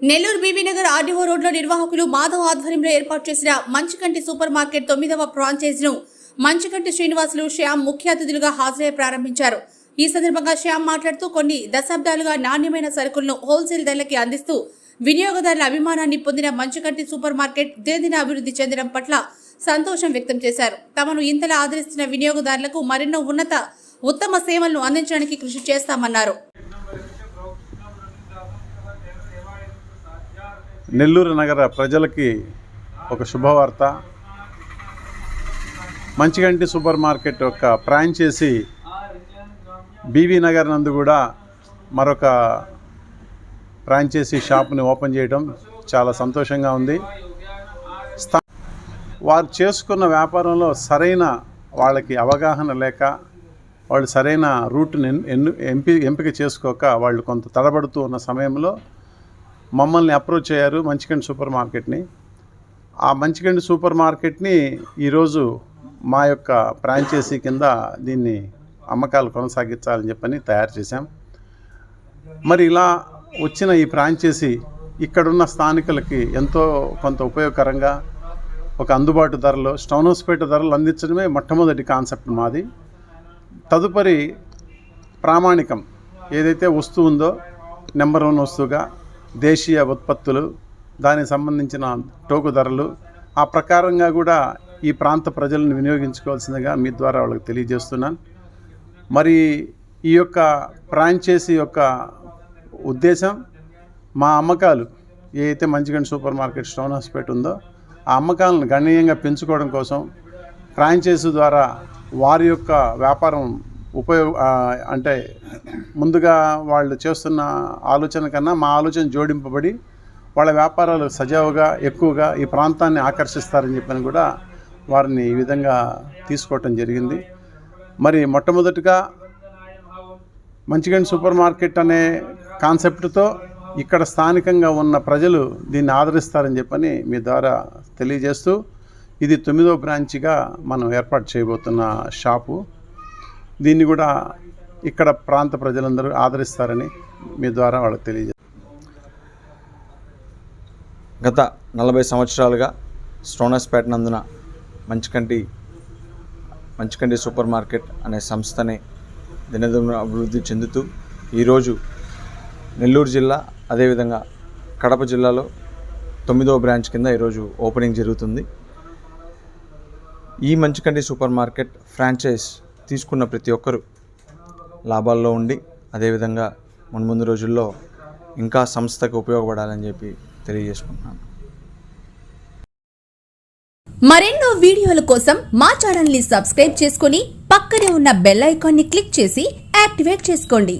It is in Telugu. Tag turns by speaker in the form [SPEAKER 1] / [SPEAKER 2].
[SPEAKER 1] నెల్లూరు బీబీనగర్ ఆర్డీఓ రోడ్లో నిర్వాహకులు మాధవ్ ఆధ్వర్యంలో ఏర్పాటు చేసిన మంచుకంటి సూపర్ మార్కెట్ తొమ్మిదవ ఫ్రాంచైజీను మంచుకంటి శ్రీనివాసులు శ్యామ్ ముఖ్య అతిథులుగా హాజరై ప్రారంభించారు. ఈ సందర్భంగా శ్యామ్ మాట్లాడుతూ కొన్ని దశాబ్దాలుగా నాణ్యమైన సరుకులను హోల్సేల్ ధరలకి అందిస్తూ వినియోగదారుల అభిమానాన్ని పొందిన మంచుకంటి సూపర్ మార్కెట్ దినదిన అభివృద్ధి చెందడం పట్ల సంతోషం వ్యక్తం చేశారు. తమను ఇంతలా ఆదరిస్తున్న వినియోగదారులకు మరెన్నో ఉన్నత ఉత్తమ సేవలను అందించడానికి కృషి చేస్తామన్నారు.
[SPEAKER 2] నెల్లూరు నగర ప్రజలకి ఒక శుభవార్త. మంచిగంటి సూపర్ మార్కెట్ యొక్క ఫ్రాంచైజీ బీవీ నగర్ నందు కూడా మరొక ఫ్రాంచైజీ షాప్ని ఓపెన్ చేయడం చాలా సంతోషంగా ఉంది. స్థా- వారు చేసుకున్న వ్యాపారంలో సరైన వాళ్ళకి అవగాహన లేక వాళ్ళు సరైన రూట్ని ఎన్ను ఎంపి ఎంపిక చేసుకోక వాళ్ళు కొంత తడబడుతూ ఉన్న సమయంలో మమ్మల్ని అప్రోచ్ అయ్యారు మంచికండి సూపర్ మార్కెట్ని. ఆ మంచికండి సూపర్ మార్కెట్ని ఈరోజు మా యొక్క ఫ్రాంచైజీ కింద దీన్ని అమ్మకాలు కొనసాగించాలని చెప్పని తయారు చేశాం. మరి ఇలా వచ్చిన ఈ ఫ్రాంచైజీ ఇక్కడున్న స్థానికులకి ఎంతో కొంత ఉపయోగకరంగా ఒక అందుబాటు ధరలో స్టౌన్ హౌస్పేట ధరలు అందించడమే మొట్టమొదటి కాన్సెప్ట్ మాది. తదుపరి ప్రామాణికం ఏదైతే వస్తువు ఉందో నెంబర్ వన్ వస్తువుగా దేశీయ ఉత్పత్తులు దానికి సంబంధించిన టోకు ధరలు ఆ ప్రకారంగా కూడా ఈ ప్రాంత ప్రజలను వినియోగించుకోవాల్సిందిగా మీ ద్వారా వాళ్ళకి తెలియజేస్తున్నాను. మరి ఈ యొక్క ఫ్రాంచైజీ యొక్క ఉద్దేశం మా అమ్మకాలు ఏదైతే అయితే Manchigandi super market stone Hospet ఉందో ఆ అమ్మకాలను గణనీయంగా పెంచుకోవడం కోసం ఫ్రాంచైజీ ద్వారా వారి యొక్క వ్యాపారం ఉపయోగ అంటే ముందుగా వాళ్ళు చేస్తున్న ఆలోచన కన్నా మా ఆలోచన జోడింపబడి వాళ్ళ వ్యాపారాలు సజావుగా ఎక్కువగా ఈ ప్రాంతాన్ని ఆకర్షిస్తారని చెప్పని కూడా వారిని ఈ విధంగా తీసుకోవటం జరిగింది. మరి మొట్టమొదటిగా మంచిగండి సూపర్ మార్కెట్ అనే కాన్సెప్ట్తో ఇక్కడ స్థానికంగా ఉన్న ప్రజలు దీన్ని ఆదరిస్తారని చెప్పని మీ ద్వారా తెలియజేస్తూ ఇది తొమ్మిదో బ్రాంచ్గా మనం ఏర్పాటు చేయబోతున్న షాపు. దీన్ని కూడా ఇక్కడ ప్రాంత ప్రజలందరూ ఆదరిస్తారని మీ ద్వారా వాళ్ళకి తెలియజే
[SPEAKER 3] గత నలభై సంవత్సరాలుగా స్టోనస్పేట నందున మంచికంటి మంచికంటి సూపర్ మార్కెట్ అనే సంస్థని దినదిన అభివృద్ధి చెందుతూ ఈరోజు నెల్లూరు జిల్లా అదేవిధంగా కడప జిల్లాలో తొమ్మిదవ బ్రాంచ్ కింద ఈరోజు ఓపెనింగ్ జరుగుతుంది. ఈ మంచికంటి సూపర్ మార్కెట్ ఫ్రాంచైజ్ తీసుకున్న ప్రతి ఒక్కరూ లాభాల్లో ఉండి అదేవిధంగా మున్ముందు రోజుల్లో ఇంకా సంస్థకు ఉపయోగపడాలని చెప్పి తెలియజేసుకుంటున్నాను.
[SPEAKER 4] మరెన్నో వీడియోల కోసం మా ఛానల్ని సబ్స్క్రైబ్ చేసుకుని పక్కనే ఉన్న బెల్ ఐకాన్ని క్లిక్ చేసి యాక్టివేట్ చేసుకోండి.